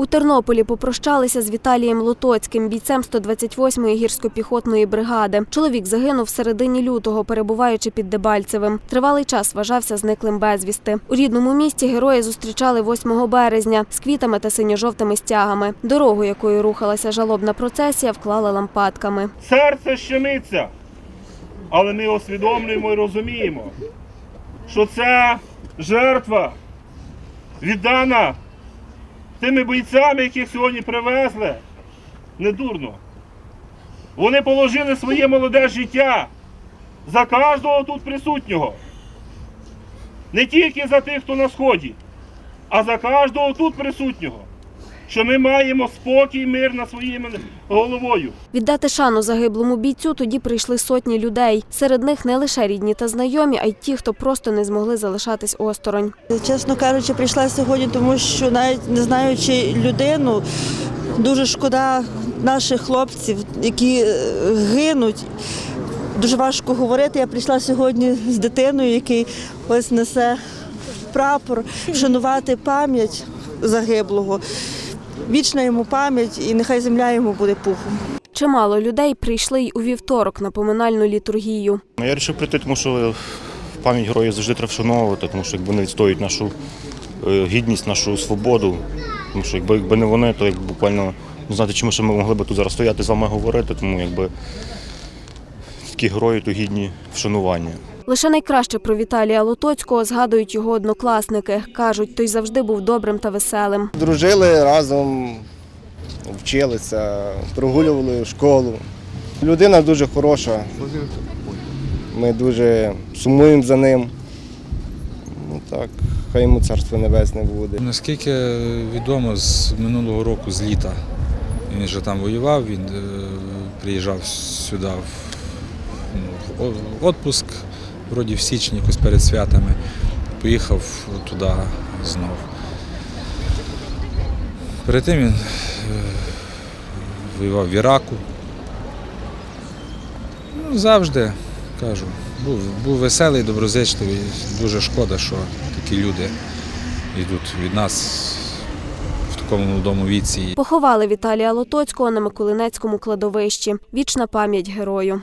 У Тернополі попрощалися з Віталієм Лотоцьким, бійцем 128-ї гірсько-піхотної бригади. Чоловік загинув в середині лютого, перебуваючи під Дебальцевим. Тривалий час вважався зниклим безвісти. У рідному місті герої зустрічали 8 березня з квітами та синьо-жовтими стягами. Дорогу, якою рухалася жалобна процесія, вклали лампадками. Серце щемиться, але ми усвідомлюємо і розуміємо, що ця жертва віддана тими бійцями, яких сьогодні привезли, не дурно. Вони положили своє молоде життя за кожного тут присутнього. Не тільки за тих, хто на сході, а за кожного тут присутнього. Що ми маємо спокій, мир над своїми головою. Віддати шану загиблому бійцю тоді прийшли сотні людей. Серед них не лише рідні та знайомі, а й ті, хто просто не змогли залишатись осторонь. Чесно кажучи, прийшла сьогодні, тому що навіть не знаючи людину, дуже шкода наших хлопців, які е, гинуть. Дуже важко говорити. Я прийшла сьогодні з дитиною, який ось несе прапор, вшанувати пам'ять загиблого. Вічна йому пам'ять і нехай земля йому буде пухом. Чимало людей прийшли й у вівторок на поминальну літургію. Ну, Я вирішив прийти, тому що пам'ять героїв завжди треба вшановувати, тому що якби вони відстоюють нашу е, гідність, нашу свободу. Тому що якби, якби не вони, то як буквально не знати, чому ми могли б тут зараз стояти з вами говорити, тому якби такі герої то гідні вшанування. Лише найкраще про Віталія Лотоцького згадують його однокласники. Кажуть, той завжди був добрим та веселим. Дружили разом, вчилися, прогулювали школу. Людина дуже хороша. Ми дуже сумуємо за ним. Ну так, хай йому царство небесне буде. Наскільки відомо з минулого року, з літа. Він вже там воював, він е, приїжджав сюди в, ну, в отпуск, вроді в січні, якось перед святами. Поїхав туди знов. Перед тим він е, воював в Іраку. Ну, завжди, кажу, був, був веселий, доброзичливий. Дуже шкода, що такі люди йдуть від нас в такому молодому віці. Поховали Віталія Лотоцького на Миколинецькому кладовищі. Вічна пам'ять герою.